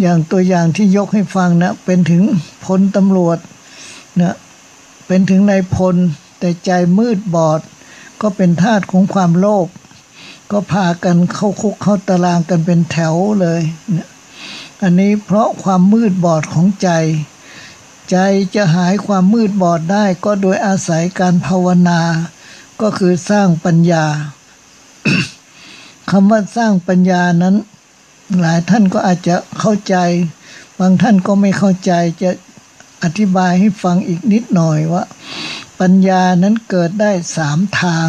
อย่างตัวอย่างที่ยกให้ฟังนะเป็นถึงพลตำรวจนะเป็นถึงนายพลแต่ใจมืดบอด ก็เป็นทาสของความโลภก็พากันเข้าคุกเข้าตารางกันเป็นแถวเลยนะอันนี้เพราะความมืดบอดของใจ ใจจะหายความมืดบอดได้ก็โดยอาศัยการภาวนา ก็คือสร้างปัญญาคำว่าสร้างปัญญานั้น หลายท่านก็อาจจะเข้าใจ บางท่านก็ไม่เข้าใจจะอธิบายให้ฟังอีกนิดหน่อยว่า ปัญญานั้นเกิดได้สามทาง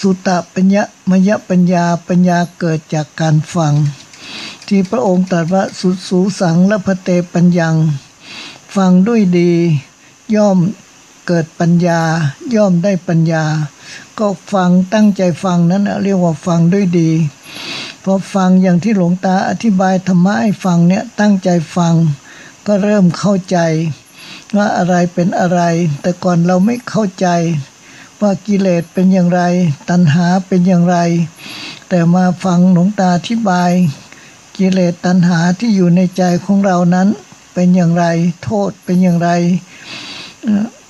สุตตปัญญามยปัญญาปัญญาเกิดจากการฟัง ที่พระองค์ตรัสว่าสุสูสังและพระเตปัญญัง ฟังด้วยดี ย่อมเกิดปัญญาย่อมได้ปัญญา ก็ฟังตั้งใจฟังนั้นเรียกว่าฟังด้วยดี พอฟังอย่างที่หลวงตาอธิบายธรรมะให้ฟังเนี่ยตั้งใจฟังก็เริ่มเข้าใจว่าอะไรเป็นอะไร แต่ก่อนเราไม่เข้าใจ ว่ากิเลสเป็นอย่างไร ตัณหาเป็นอย่างไร แต่มาฟังหลวงตาอธิบาย กิเลสตัณหาที่อยู่ในใจของเรานั้น เป็นอย่างไร โทษเป็นอย่างไร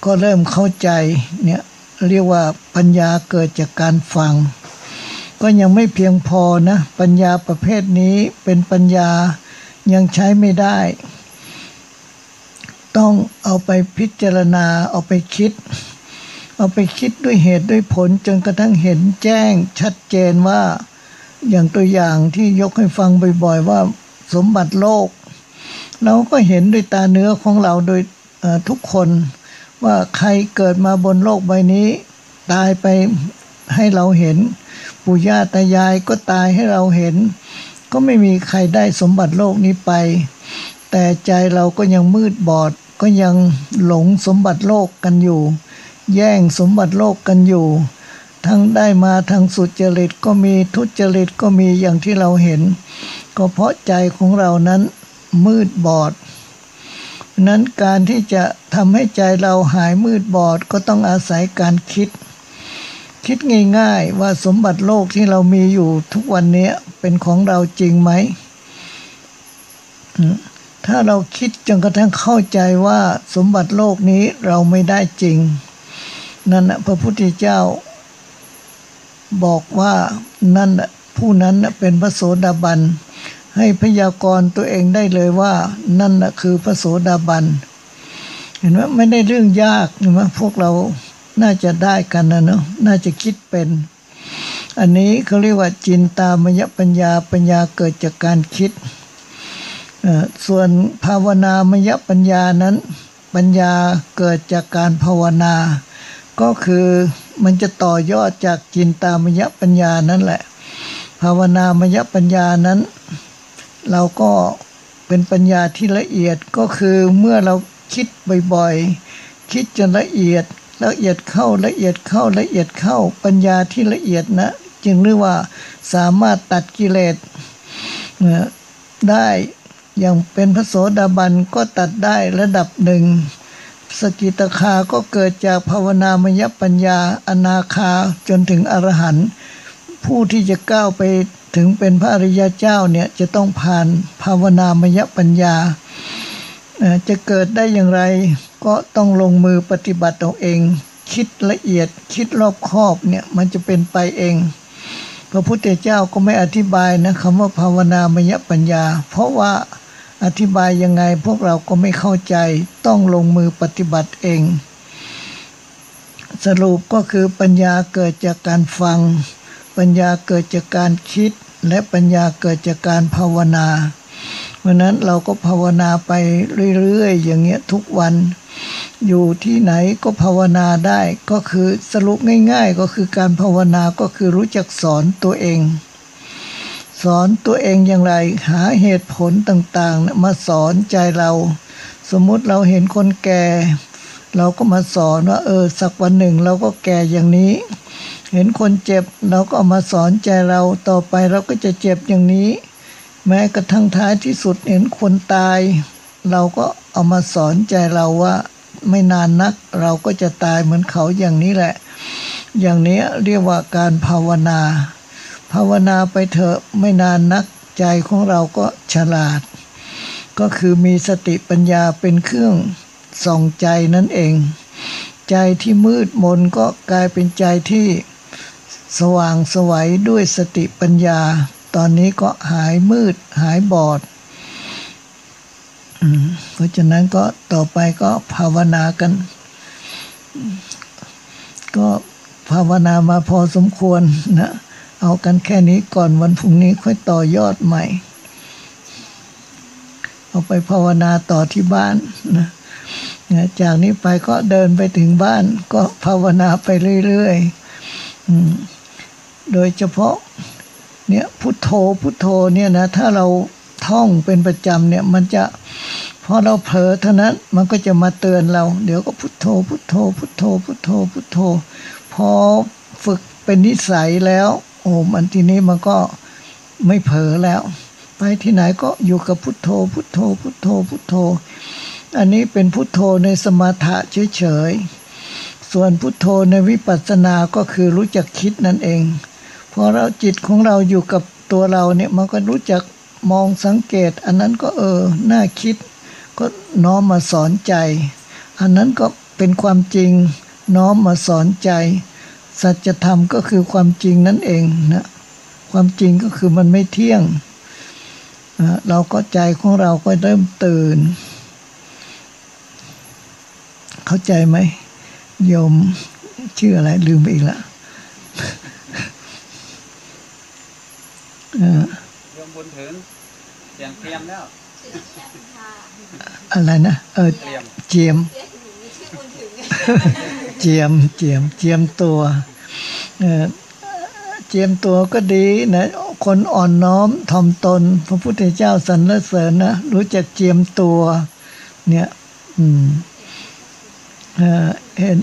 ก็เริ่มเข้าใจเนี่ยเรียกว่าปัญญาเกิดจากการฟัง ก็ยังไม่เพียงพอนะ ปัญญาประเภทนี้เป็นปัญญายังใช้ไม่ได้ ต้องเอาไปพิจารณาเอาไปคิด เอาไปคิดด้วยเหตุด้วยผลจนกระทั่งเห็นแจ้งชัดเจนว่าอย่างตัวอย่างที่ยกให้ฟังบ่อยๆว่าสมบัติโลก เราก็เห็นด้วยตาเนื้อของเราโดยทุกคนว่าใครเกิดมาบนโลกใบนี้ ตายไปให้เราเห็น ปู่ย่าตายายก็ตายให้เราเห็น ก็ไม่มีใครได้สมบัติโลกนี้ไป แต่ใจเราก็ยังมืดบอดก็ยังหลงสมบัติโลกกันอยู่ แย่งสมบัติโลกกันอยู่ ทั้งได้มาทางสุจริตก็มีทุจริตก็มีอย่างที่เราเห็น ก็เพราะใจของเรานั้นมืดบอดนั้นการที่จะทำให้ใจเราหายมืดบอดก็ต้องอาศัยการคิด คิดง่ายๆ ว่าสมบัติโลกที่เรามีอยู่ทุกวันนี้เป็นของเราจริงไหม ถ้าเราคิดจนกระทั่งเข้าใจว่าสมบัติโลกนี้เราไม่ได้จริง นั่นพระพุทธเจ้า บอกว่านั่นผู้นั้นเป็นพระโสดาบัน ให้พยากรณ์ตัวเองได้เลยว่า นั่นคือพระโสดาบัน เห็นว่าไม่ได้เรื่องยากเห็นไหมพวกเรา น่าจะได้กันนะเนาะน่าจะคิดเป็น อันนี้เขาเรียกว่าจินตามยปัญญาปัญญาเกิดจากการคิด ส่วนภาวนามยปัญญานั้น ปัญญาเกิดจากการภาวนา ก็คือมันจะต่อยอดจากจินตามยปัญญานั่นแหละ ภาวนามยปัญญานั้น เราก็เป็นปัญญาที่ละเอียดก็คือเมื่อเราคิดบ่อยๆ คิดจนละเอียด ละเอียดเข้าละเอียดเข้าละเอียดเข้าปัญญาที่ละเอียดนะ จึงเรียกว่าสามารถตัดกิเลสได้อย่างเป็นพระโสดาบันก็ตัดได้ระดับหนึ่ง สกิตาคาก็เกิดจากภาวนามยปัญญา อนาคาจนถึงอรหันต์ผู้ที่จะก้าวไปถึงเป็นพระอริยเจ้าเนี่ยจะต้องผ่านภาวนามยปัญญาจะเกิดได้อย่างไรก็ต้องลงมือปฏิบัติเอาเอง คิดละเอียดคิดรอบคอบเนี่ยมันจะเป็นไปเอง พระพุทธเจ้าก็ไม่อธิบายนะคำว่าภาวนามยปัญญา เพราะว่าอธิบายยังไงพวกเราก็ไม่เข้าใจต้องลงมือปฏิบัติเอง สรุปก็คือปัญญาเกิดจากการฟัง ปัญญาเกิดจากการคิด และปัญญาเกิดจากการภาวนา เพราะนั้นเราก็ภาวนาไปเรื่อยๆ อย่างเงี้ยทุกวัน อยู่ที่ไหนก็ภาวนาได้ก็คือสรุปง่าย ๆ ก็คือการภาวนาก็คือรู้จักสอนตัวเอง สอนตัวเองอย่างไร หาเหตุผลต่างๆ มาสอนใจเรา สมมุติเราเห็นคนแก่ เราก็มาสอนว่าเออสักวันหนึ่งเราก็แก่อย่างนี้ เห็นคนเจ็บเราก็เอามาสอนใจเราต่อไปเราก็จะเจ็บอย่างนี้ แม้กระทั่งท้ายที่สุดเห็นคนตาย เราก็เอามาสอนใจเราว่า ไม่นานนัก เราก็จะตายเหมือนเขาอย่างนี้แหละ อย่างนี้เรียกว่าการภาวนา ภาวนาไปเถอะไม่นานนักใจของเราก็ฉลาด ก็คือมีสติปัญญาเป็นเครื่องส่องใจนั่นเอง ใจที่มืดมนก็กลายเป็นใจที่สว่างสวัยด้วยสติปัญญา ตอนนี้ก็หายมืดหายบอด เพราะฉะนั้นก็ต่อไปก็ภาวนากัน ก็ภาวนามาพอสมควรนะเอากันแค่นี้ก่อนวันพรุ่งนี้ค่อยต่อยอดใหม่ เอาไปภาวนาต่อที่บ้านนะจากนี้ไปก็เดินไปถึงบ้าน ก็ภาวนาไปเรื่อยๆโดยเฉพาะเนี่ยพุทโธพุทโธเนี่ยนะถ้าเราท่องเป็นประจำเนี่ยมันจะ พอเราเผลอเท่านั้นมันก็จะมาเตือนเรา เดี๋ยวก็พุทโธ พุทโธ พุทโธ พุทโธ พุทโธ พอฝึกเป็นนิสัยแล้ว โอ้มันทีนี้มันก็ไม่เผลอแล้ว ไปที่ไหนก็อยู่กับพุทโธ พุทโธ พุทโธ พุทโธ อันนี้เป็นพุทโธในสมถะเฉยๆ ส่วนพุทโธในวิปัสสนาก็คือรู้จักคิดนั่นเอง พอเราจิตของเราอยู่กับตัวเราเนี่ยมันก็รู้จักมองสังเกต อันนั้นก็เออ น่าคิด ก็น้อมมาสอนใจ อันนั้นก็เป็นความจริงน้อมมาสอนใจ สัจธรรมก็คือความจริงนั่นเองนะความจริงก็คือมันไม่เที่ยง เราก็ใจของเราก็เริ่มตื่น เข้าใจไหมโยมชื่ออะไรลืมไปอีกล้วโยมบุญถึงเตรียมเตรียมแล้ว อะไรนะ เออเจียม เจียม เจียม เจียมตัว เออเจียมตัวก็ดีนะ คนอ่อนน้อมถ่อมตน พระพุทธเจ้าสรรเสริญนะ รู้จักเจียมตัว เนี่ย อืมเห็น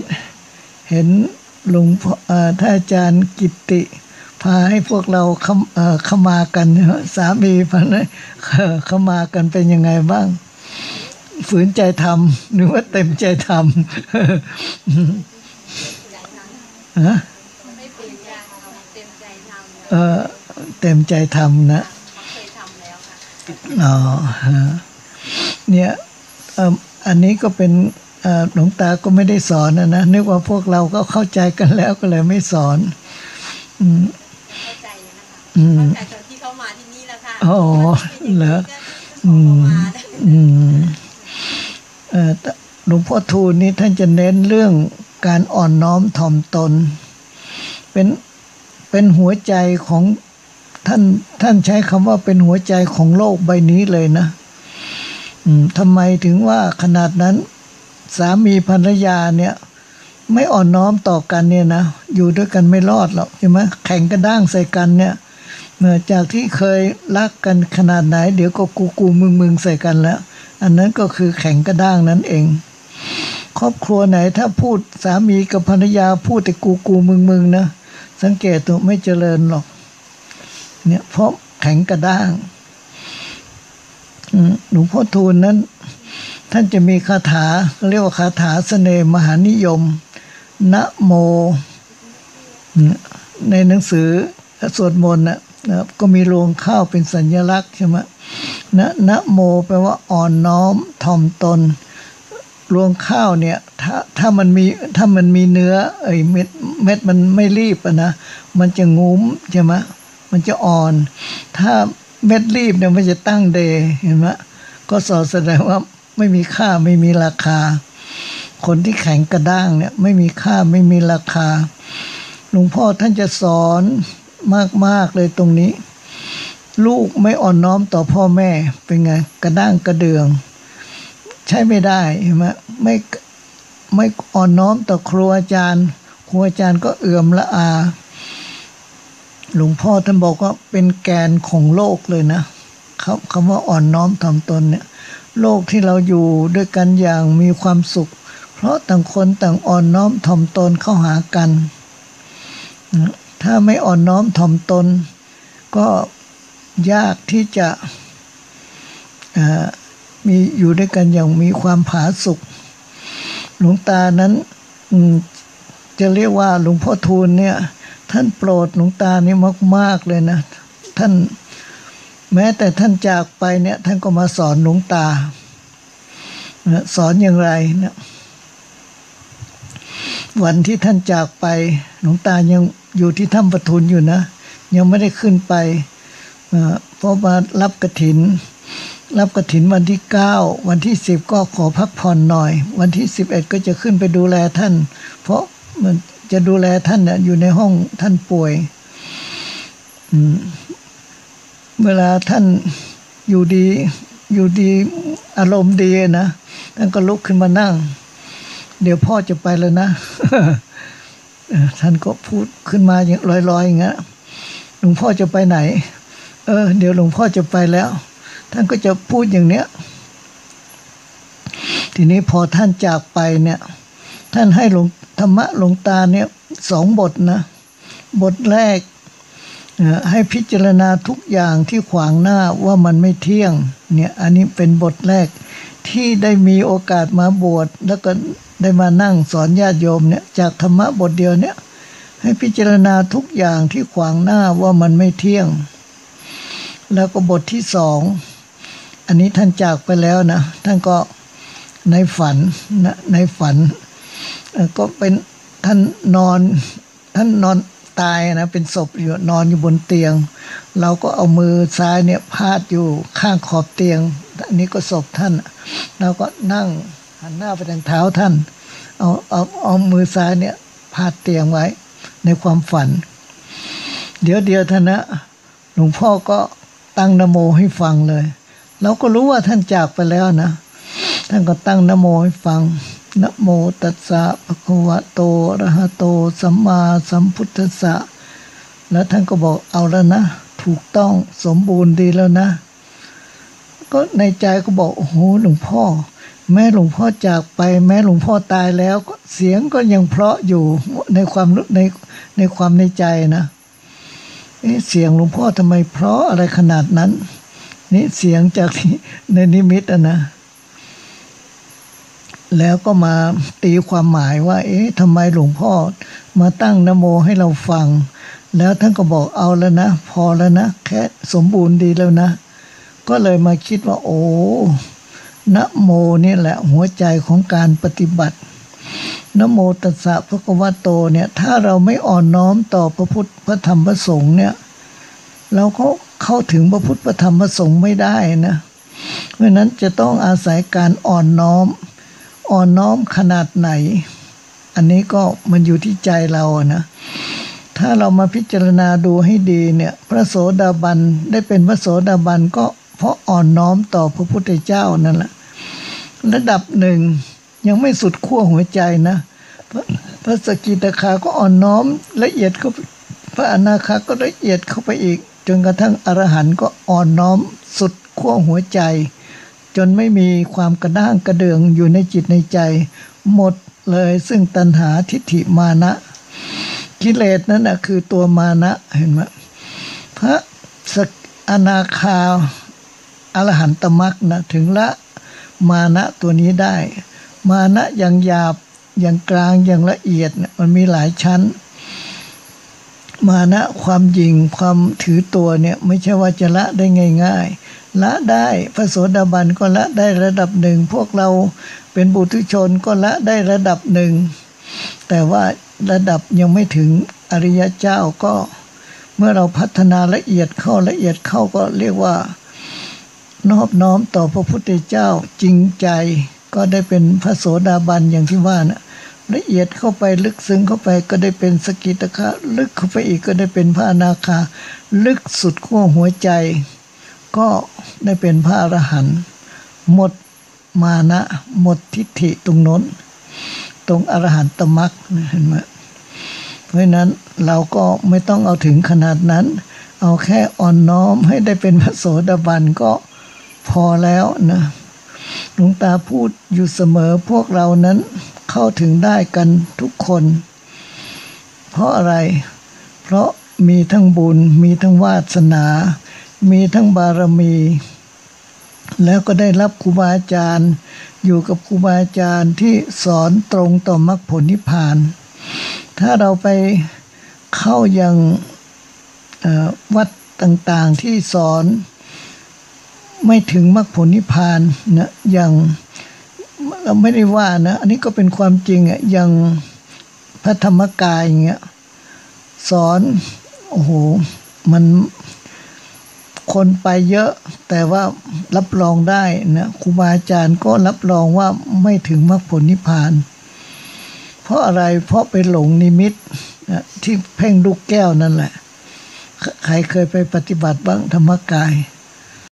เห็นหลวงพ่อท่านอาจารย์กิติ พาให้พวกเราเข้าเข้ามากันสามีพันเข้ามากันเป็นยังไงบ้าง ฝืนใจทำหรือว่าเต็มใจทำฮะเออเต็มใจทำนะเคยทำแล้วค่ะอ๋อเนี่ยอันนี้ก็เป็นหลวงตาก็ไม่ได้สอนนะนะนึกว่าพวกเราก็เข้าใจกันแล้วก็เลยไม่สอน อืม นะคะเข้าใจตอนที่เขามาที่นี่แล้วค่ะอ๋อเหรออืมอืมเอ่อหลวงพ่อทูลนี่ท่านจะเน้นเรื่องการอ่อนน้อมถ่อมตน เป็นเป็นหัวใจของท่านท่านใช้คำว่าเป็นหัวใจของโลกใบนี้เลยนะอืมทำไมถึงว่าขนาดนั้นสามีภรรยาเนี่ย ไม่อ่อนน้อมต่อกันเนี่ยนะ อยู่ด้วยกันไม่รอดหรอกใช่ไหมแข่งกระด้างใส่กันเนี่ย จากที่เคยรักกันขนาดไหน เดี๋ยวก็กูกูมึงมึงใส่กันแล้ว อันนั้นก็คือแข่งกระด้างนั่นเอง ครอบครัวไหนถ้าพูดสามีกับภรรยาพูดแต่กูกูมึงมึงนะสังเกตตัวไม่เจริญหรอก เนี่ยเพราะแข็งกระด้างหลวงพ่อทูลนั้น ท่านจะมีคาถาเรียกว่าคาถาสเสน่ห์มหานิยมนะโม ในหนังสือสวดมนต์นะ ก็มีรวงข้าวเป็นสัญลักษณ์ใช่ไหมนะนะโมแปลว่าอ่อนน้อมถ่อมตนรวงข้าวเนี่ยถ้าถ้ามันมีถ้ามันมีเนื้อไอ้เม็ดเม็ดมันไม่รีบนะมันจะงุ้มใช่ไหมมันจะอ่อน ถ้าเม็ดรีบเนี่ยมันจะตั้งเดเห็นไหมก็สอดแสดงว่าไม่มีค่าไม่มีราคา คนที่แข็งกระด้างเนี่ยไม่มีค่าไม่มีราคาหลวงพ่อท่านจะสอน มาก ๆ เลยตรงนี้ ลูกไม่อ่อนน้อมต่อพ่อแม่เป็นไงกระด้างกระเดือง ใช้ไม่ได้ใช่ไหมไม่ไม่อ่อนน้อมต่อครูอาจารย์ครูอาจารย์ก็เอื่อมละอา หลวงพ่อท่านบอกว่าเป็นแกนของโลกเลยนะคำว่าอ่อนน้อมถ่อมตนเนี่ยโลกที่เราอยู่ด้วยกันอย่างมีความสุข เพราะต่างคนต่างอ่อนน้อมถ่อมตนเข้าหากัน ถ้าไม่อ่อนน้อมถ่อมตน ก็ยากที่จะมีอยู่ด้วยกันอย่างมีความผาสุกหลวงตานั้นจะเรียกว่าหลวงพ่อทูลเนี่ย ท่านโปรดหลวงตานี่มาก ๆ เลยนะ ท่านแม้แต่ท่านจากไปเนี่ย ท่านก็มาสอนหลวงตา สอนอย่างไรเนะ วันที่ท่านจากไป หลวงตายังอยู่ที่ถ้ำปทุนอยู่นะ ยังไม่ได้ขึ้นไปเพราะมารับกระถิน รับกระถินวันที่เก้าวันที่สิบก็ขอพักผ่อนหน่อย วันที่สิบเอ็ดก็จะขึ้นไปดูแลท่าน เพราะมันจะดูแลท่านนะอยู่ในห้องท่านป่วยเวลาท่านอยู่ดีอยู่ดีอารมณ์ดีนะ ท่านก็ลุกขึ้นมานั่ง เดี๋ยวพ่อจะไปแล้วนะท่านก็พูดขึ้นมาอย่างลอยๆอย่างเงี้ยหลวงพ่อจะไปไหน เออ เดี๋ยวหลวงพ่อจะไปแล้ว ท่านก็จะพูดอย่างเนี้ย ทีนี้พอท่านจากไปเนี่ย ท่านให้หลวงธรรมะหลวงตาเนี่ยสองบทนะบทแรกอ่อให้พิจารณาทุกอย่างที่ขวางหน้าว่ามันไม่เที่ยงเนี่ยอันนี้เป็นบทแรกที่ได้มีโอกาสมาบวชแล้วก็ได้มานั่งสอนญาติโยมเนี่ยจากธรรมะบทเดียวเนี่ยให้พิจารณาทุกอย่างที่ขวางหน้าว่ามันไม่เที่ยง แล้วก็บทที่สองอันนี้ท่านจากไปแล้วนะท่านก็ในฝันนะในฝัน ก็เป็นท่านนอนท่านนอนตายนะเป็นศพอยู่นอนอยู่บนเตียง เราก็เอามือซ้ายเนี่ยพาดอยู่ข้างขอบเตียง อันนี้ก็ศพท่านเราก็นั่ง หันหน้าไปทางเท้าท่าน เอาเอาเอามือซ้ายเนี่ยพาดเตียงไว้ในความฝัน เดี๋ยวเดียวท่านนะหลวงพ่อก็ตั้งนโมให้ฟังเลย เราก็รู้ว่าท่านจากไปแล้วนะ ท่านก็ตั้งนโมให้ฟังนโมตัสสะภะคะวะโตอระหะโต สัมมาสัมพุทธัสสะแล้วท่านก็บอกเอาแล้วนะ ถูกต้องสมบูรณ์ดีแล้วนะ ก็ในใจก็บอก โอ้โหหลวงพ่อ แม่หลวงพ่อจากไป แม่หลวงพ่อตายแล้วเสียงก็ยังเพราะอยู่ในความในในความในใจนะเอ๊ะเสียงหลวงพ่อทำไมเพราะอะไรขนาดนั้น นี่เสียงจากที่ในนิมิตอะนะ แล้วก็มาตีความหมายว่า เอ๊ะทำไมหลวงพ่อมาตั้งนโมให้เราฟัง แล้วท่านก็บอกเอาแล้วนะ พอแล้วนะ แค่สมบูรณ์ดีแล้วนะ ก็เลยมาคิดว่า โอ้ นะโมนี่แหละหัวใจของการปฏิบัตินะโมตัสสะพระกวะโตเนี่ยถ้าเราไม่อ่อนน้อมต่อพระพุทธพระธรรมพระสงฆ์เนี่ยเราก็เข้าถึงพระพุทธพระธรรมพระสงฆ์ไม่ได้นะเพราะนั้นจะต้องอาศัยการอ่อนน้อม อ่อนน้อมขนาดไหน อันนี้ก็มันอยู่ที่ใจเรานะถ้าเรามาพิจารณาดูให้ดีเนี่ยพระโสดาบันได้เป็นพระโสดาบันก็เพราะอ่อนน้อมต่อพระพุทธเจ้านั่นแหละ ระดับหนึ่ง ยังไม่สุดขั้วหัวใจนะ พระสกิทาคาก็อ่อนน้อมละเอียดเข้าพระอนาคาก็ละเอียดเข้าไปอีก จนกระทั่งอรหันต์ก็อ่อนน้อมสุดขั้วหัวใจ จนไม่มีความกระด้างกระเดืองอยู่ในจิตในใจ หมดเลยซึ่งตัณหาทิฏฐิมานะ กิเลสนั่นนะคือตัวมานะเห็นไหมพระสกอนาคาอรหันตมรรคนะถึงละ มานะตัวนี้ได้ มานะอย่างหยาบอย่างกลางอย่างละเอียดมันมีหลายชั้น มานะความยิงความถือตัวเนี่ยไม่ใช่ว่าจะละได้ง่าย ๆ ละได้พระโสดาบันก็ละได้ระดับหนึ่ง พวกเราเป็นบุตุชนก็ละได้ระดับหนึ่ง แต่ว่าระดับยังไม่ถึงอริยเจ้าก็ เมื่อเราพัฒนาละเอียดเข้าละเอียดเข้าก็เรียกว่า นอบน้อมต่อพระพุทธเจ้าจริงใจ ก็ได้เป็นพระโสดาบันอย่างที่ว่านะละเอียดเข้าไปลึกซึ้งเข้าไปก็ได้เป็นสกิตาคาลึกเข้าไปอีกก็ได้เป็นพระอนาคา ลึกสุดขั้วหัวใจ ก็ได้เป็นพระอรหันต์หมดมานะ หมดทิฏฐิตรงน้น ตรงอรหันตมรรคเห็นไหมเพราะฉะนั้นเราก็ไม่ต้องเอาถึงขนาดนั้น เอาแค่อ่อนน้อมให้ได้เป็นพระโสดาบันก็ พอแล้วนะหลวงตาพูดอยู่เสมอพวกเรานั้นเข้าถึงได้กันทุกคน เพราะอะไร เพราะมีทั้งบุญ มีทั้งวาสนา มีทั้งบารมี แล้วก็ได้รับครูบาอาจารย์ อยู่กับครูบาอาจารย์ที่สอนตรงต่อมรรคผลนิพพาน ถ้าเราไปเข้ายังวัดต่างๆที่สอน ไม่ถึงมรรคผลนิพพานนะอย่างเราไม่ได้ว่านะอันนี้ก็เป็นความจริงอะอย่างพระธรรมกายอย่างเงี้ยสอนโอ้โหมันคนไปเยอะ แต่ว่ารับรองได้นะครูบาอาจารย์ก็รับรองว่าไม่ถึงมรรคผลนิพพาน เพราะอะไรเพราะไปหลงนิมิตนะที่เพ่งลูกแก้วนั่นแหละ ใครเคยไปปฏิบัติบ้างธรรมกาย